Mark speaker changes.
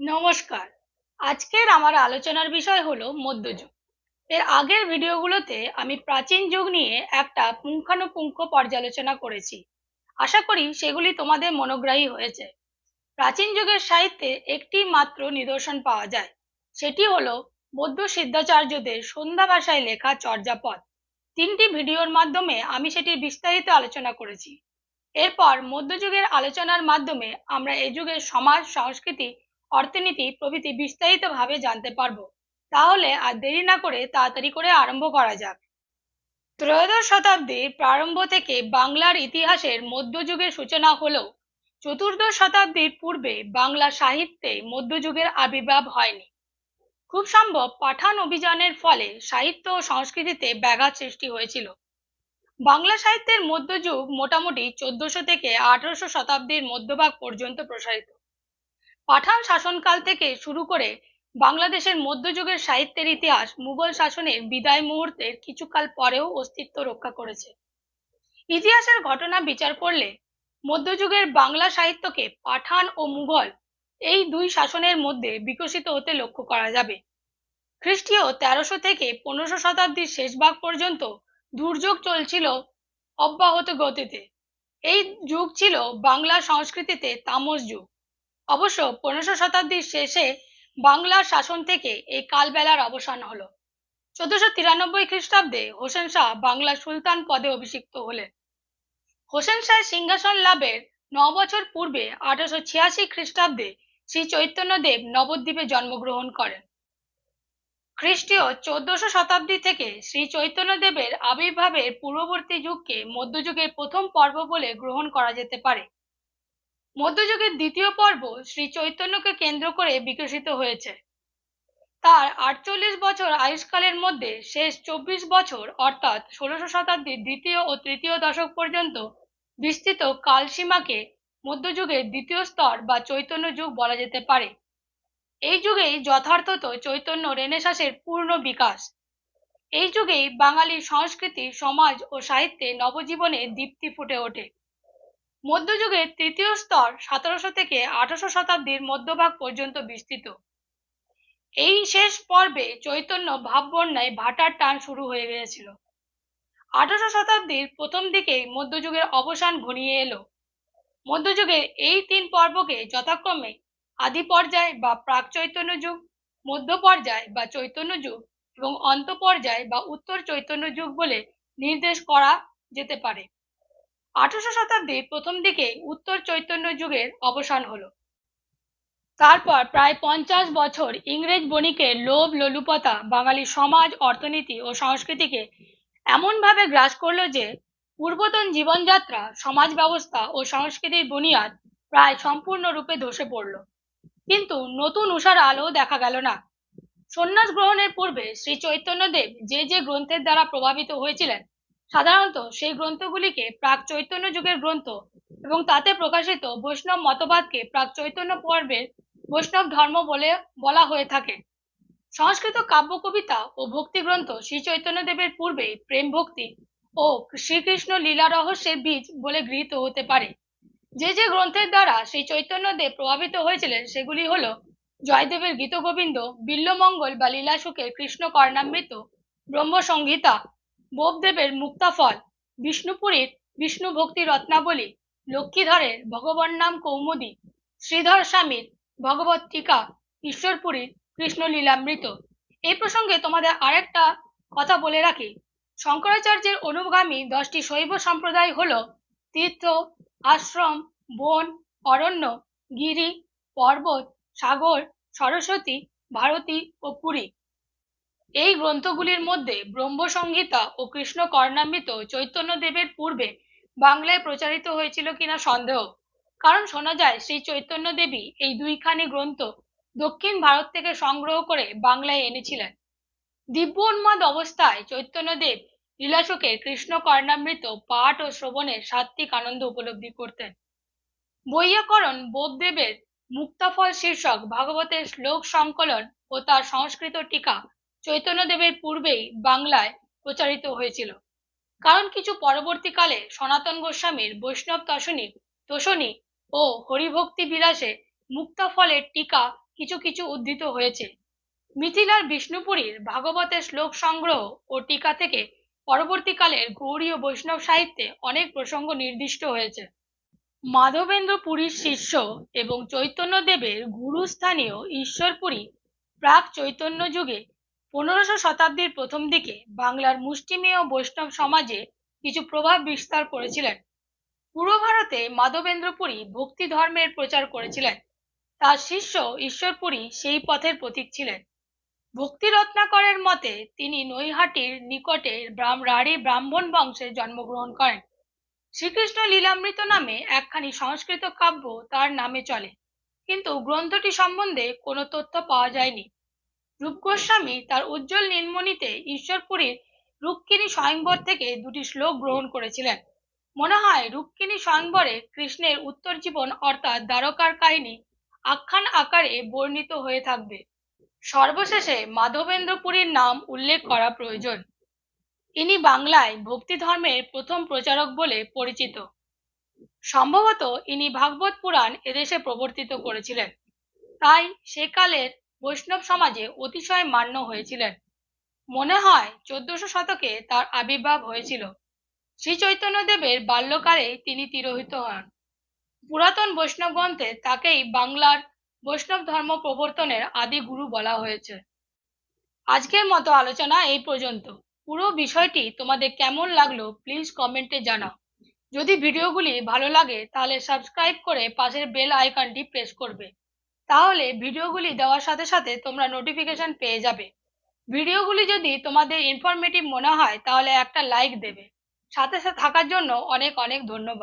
Speaker 1: নমস্কার। আজকের আমার আলোচনার বিষয় হলো মধ্যযুগ। এর আগের ভিডিওগুলোতে আমি প্রাচীন যুগ নিয়ে একটা পুঙ্খানুপুঙ্খ পর্যালোচনা করেছি। আশা করি সেগুলি তোমাদের মনোগ্রাহী হয়েছে। প্রাচীন যুগের সাহিত্যে একটি মাত্র নিদর্শন পাওয়া যায়। সেটি হলো বৌদ্ধ সিদ্ধাচার্যদের সন্ধ্যা ভাষায় লেখা চর্যাপদ। তিনটি ভিডিওর মাধ্যমে আমি সেটির বিস্তারিত আলোচনা করেছি। এরপর মধ্যযুগের আলোচনার মাধ্যমে আমরা এই যুগের সমাজ, সংস্কৃতি অর্থনীতি প্রভৃতি বিস্তারিতভাবে জানতে পারব। তাহলে আর দেরি না করে তাড়াতাড়ি করে আরম্ভ করা যাক। ত্রয়োদশ শতাব্দীর প্রারম্ভ থেকে বাংলার ইতিহাসের মধ্যযুগের সূচনা হলেও চতুর্দশ শতাব্দীর পূর্বে বাংলা সাহিত্যে মধ্যযুগের আবির্ভাব হয়নি। খুব সম্ভব পাঠান অভিযানের ফলে সাহিত্য ও সংস্কৃতিতে ব্যাঘাত সৃষ্টি হয়েছিল। বাংলা সাহিত্যের মধ্যযুগ মোটামুটি চোদ্দশো থেকে আঠারোশো শতাব্দীর মধ্যভাগ পর্যন্ত প্রসারিত। পাঠান শাসনকাল থেকে শুরু করে বাংলাদেশের মধ্যযুগের সাহিত্যের ইতিহাস মুঘল শাসনের বিদায় মুহূর্তের কিছুকাল পরেও অস্তিত্ব রক্ষা করেছে। ইতিহাসের ঘটনা বিচার করলে মধ্যযুগের বাংলা সাহিত্যকে পাঠান ও মুঘল এই দুই শাসনের মধ্যে বিকশিত হতে লক্ষ্য করা যাবে। খ্রিস্টীয় তেরোশো থেকে পনেরোশো শতাব্দীর শেষ ভাগ পর্যন্ত দুর্যোগ চলছিল অব্যাহত গতিতে। এই যুগ ছিল বাংলা সংস্কৃতিতে তামস যুগ। অবশ্য পনেরোশো শতাব্দীর শেষে বাংলার শাসন থেকে এই কালবেলার অবসান হলো। চোদ্দশো তিরানব্বই খ্রিস্টাব্দে হোসেন শাহ বাংলা সুলতান পদে অভিষিক্ত হলেন। হোসেন শাহ সিংহাসন লাভের ন বছর পূর্বে আঠারোশো ছিয়াশি খ্রিস্টাব্দে শ্রী চৈতন্যদেব নবদ্বীপে জন্মগ্রহণ করেন। খ্রিস্টীয় চোদ্দশো শতাব্দী থেকে শ্রী চৈতন্যদেবের আবির্ভাবের পূর্ববর্তী যুগকে মধ্যযুগের প্রথম পর্ব বলে গ্রহণ করা যেতে পারে। মধ্যযুগের দ্বিতীয় পর্ব শ্রী চৈতন্যকে কেন্দ্র করে বিকশিত হয়েছে। তার আটচল্লিশ বছর আয়ুষ্কালের মধ্যে শেষ চব্বিশ বছর অর্থাৎ ষোলশো শতাব্দীর দ্বিতীয় ও তৃতীয় দশক পর্যন্ত বিস্তৃত কালসীমাকে মধ্যযুগের দ্বিতীয় স্তর বা চৈতন্য যুগ বলা যেতে পারে। এই যুগেই যথার্থত চৈতন্য রেনেসাসের পূর্ণ বিকাশ। এই যুগেই বাঙালির সংস্কৃতি, সমাজ ও সাহিত্যে নবজীবনে দীপ্তি ফুটে ওঠে। মধ্যযুগের তৃতীয় স্তর সতেরোশো থেকে আঠারোশো শতাব্দীর মধ্যভাগ পর্যন্ত বিস্তৃত। এই শেষ পর্বে চৈতন্য ভাববন্যায় ভাটার টান শুরু হয়ে গিয়েছিল। আঠারোশো শতাব্দীর প্রথম দিকেই মধ্যযুগের অবসান ঘনিয়ে এলো। মধ্যযুগের এই তিন পর্বকে যথাক্রমে আদি পর্যায় বা প্রাক চৈতন্য যুগ মধ্য পর্যায় বা চৈতন্য যুগ এবং অন্ত পর্যায় বা উত্তর চৈতন্য যুগ বলে নির্দেশ করা যেতে পারে। আঠারোশো শতাব্দীর প্রথম দিকে উত্তর চৈতন্য যুগের অবসান হলো। তারপর প্রায় পঞ্চাশ বছর ইংরেজ বণিকের লোভ, লোলুপতা, বাঙালি সমাজ, অর্থনীতি ও সংস্কৃতিকে এমনভাবে গ্রাস করল যে পূর্বতন জীবনযাত্রা, সমাজ ব্যবস্থা ও সংস্কৃতির বুনিয়াদ প্রায় সম্পূর্ণরূপে ধসে পড়ল। কিন্তু নতুন উষার আলো দেখা গেল না। সন্ন্যাস গ্রহণের পূর্বে শ্রী চৈতন্যদেব যে যে গ্রন্থের দ্বারা প্রভাবিত হয়েছিলেন সাধারণত সেই গ্রন্থগুলিকে প্রাক চৈতন্য যুগের গ্রন্থ এবং তাতে প্রকাশিত বৈষ্ণব মতবাদকে প্রাক চৈতন্য পর্বের বৈষ্ণব ধর্ম বলে বলা হয়ে থাকে। সংস্কৃত কাব্য কবিতা ও ভক্তি গ্রন্থ শ্রী চৈতন্যদেবের পূর্বেই প্রেম ভক্তি ও শ্রীকৃষ্ণ লীলা রহস্যের বীজ বলে গৃহীত হতে পারে। যে যে গ্রন্থের দ্বারা শ্রী চৈতন্যদেব প্রভাবিত হয়েছিলেন সেগুলি হল জয়দেবের গীতগোবিন্দ, বিল্লমঙ্গল বা লীলাসুখের কৃষ্ণ কর্ণামৃত, ব্রহ্মসংহিতা বোপদেবের মুক্তাফল, বিষ্ণুপুরীর বিষ্ণু ভক্তি রত্নাবলী, লক্ষ্মীধরের ভগবান নাম কৌমুদী, শ্রীধর স্বামীর ভগবত টিকা, ঈশ্বরপুরীর কৃষ্ণ লীলামৃত এই প্রসঙ্গে তোমাদের আরেকটা কথা বলে রাখি। শঙ্করাচার্যের অনুগামী দশটি শৈব সম্প্রদায় হল তীর্থ, আশ্রম, বন, অরণ্য, গিরি, পর্বত, সাগর, সরস্বতী, ভারতী ও পুরী। এই গ্রন্থগুলির মধ্যে ব্রহ্মসংহিতা ও কৃষ্ণ কর্ণামৃত চৈতন্যদেবের পূর্বে বাংলায় প্রচারিত হয়েছিল কিনা সন্দেহ। কারণ শোনা যায়, শ্রী চৈতন্য দেবী এই দুইখানি গ্রন্থ দক্ষিণ ভারত থেকে সংগ্রহ করে বাংলায় এনেছিলেন। দিব্য উন্মাদ অবস্থায় চৈতন্যদেব লীলাশোকের কৃষ্ণ কর্ণামৃত পাঠ ও শ্রবণের সাত্বিক আনন্দ উপলব্ধি করতেন। বৈয়াকরণ বোধদেবের মুক্তাফল শীর্ষক ভাগবতের শ্লোক সংকলন ও তার সংস্কৃত টিকা চৈতন্যদেবের পূর্বেই বাংলায় প্রচারিত হয়েছিল। কারণ কিছু পরবর্তীকালে সনাতন গোস্বামীর বৈষ্ণব তসনী তোষণী ও হরিভক্তি বিলাসে মুক্তাফলের টিকা কিছু কিছু উদ্ধৃত হয়েছে। মিথিলার বিষ্ণুপুরীর ভাগবতের শ্লোক সংগ্রহ ও টিকা থেকে পরবর্তীকালের গৌড়ীয় বৈষ্ণব সাহিত্যে অনেক প্রসঙ্গ নির্দিষ্ট হয়েছে। মাধবেন্দ্র পুরীর শিষ্য এবং চৈতন্যদেবের গুরুস্থানীয় ঈশ্বরপুরী প্রাক চৈতন্য যুগে পনেরোশো শতাব্দীর প্রথম দিকে বাংলার মুষ্টিমেয় বৈষ্ণব সমাজে কিছু প্রভাব বিস্তার করেছিলেন। পূর্ব ভারতে মাধবেন্দ্রপুরী ভক্তি ধর্মের প্রচার করেছিলেন। তার শিষ্য ঈশ্বরপুরী সেই পথের প্রতীক ছিলেন। ভক্তি রত্নাকরের মতে তিনি নৈহাটির নিকটে রাঢ়ী ব্রাহ্মণ বংশে জন্মগ্রহণ করেন। শ্রীকৃষ্ণ লীলামৃত নামে একখানি সংস্কৃত কাব্য তার নামে চলে। কিন্তু গ্রন্থটি সম্বন্ধে কোনো তথ্য পাওয়া যায়নি। রূপ গোস্বামী তার উজ্জ্বল নীলমণিতে ঈশ্বরপুরীর রুক্মিণী স্বয়ংবর থেকে দুটি শ্লোক গ্রহণ করেছিলেন। মনে হয় রুক্মিণী স্বয়ংবরে কৃষ্ণের উত্তর জীবন অর্থাৎ দ্বারকার কাহিনী আখ্যান আকারে বর্ণিত হয়ে থাকবে। সর্বশেষে মাধবেন্দ্রপুরীর নাম উল্লেখ করা প্রয়োজন। ইনি বাংলায় ভক্তি ধর্মের প্রথম প্রচারক বলে পরিচিত। সম্ভবত ইনি ভাগবত পুরাণ এদেশে প্রবর্তিত করেছিলেন। তাই সেকালের বৈষ্ণব সমাজে অতিশয় মান্য হয়েছিলেন। মনে হয় চোদ্দশো শতকে তার আবির্ভাব হয়েছিল। শ্রী চৈতন্যদেবের বাল্যকালে তিনি তিরোহিত হন। পুরাতন বৈষ্ণব গ্রন্থে তাকেই বাংলার বৈষ্ণব ধর্ম প্রবর্তনের আদি গুরু বলা হয়েছে। আজকের মতো আলোচনা এই পর্যন্ত। পুরো বিষয়টি তোমাদের কেমন লাগল প্লিজ কমেন্টে জানাও। যদি ভিডিওগুলি ভালো লাগে তাহলে সাবস্ক্রাইব করে পাশের বেল আইকনটি প্রেস করবে। তাহলে ভিডিওগুলি দেওয়ার সাথে সাথে তোমরা নোটিফিকেশন পেয়ে যাবে। ভিডিওগুলি যদি তোমাদের ইনফরমেটিভ মনে হয়, তাহলে একটা লাইক দেবে। সাথে সাথে থাকার জন্য অনেক অনেক ধন্যবাদ।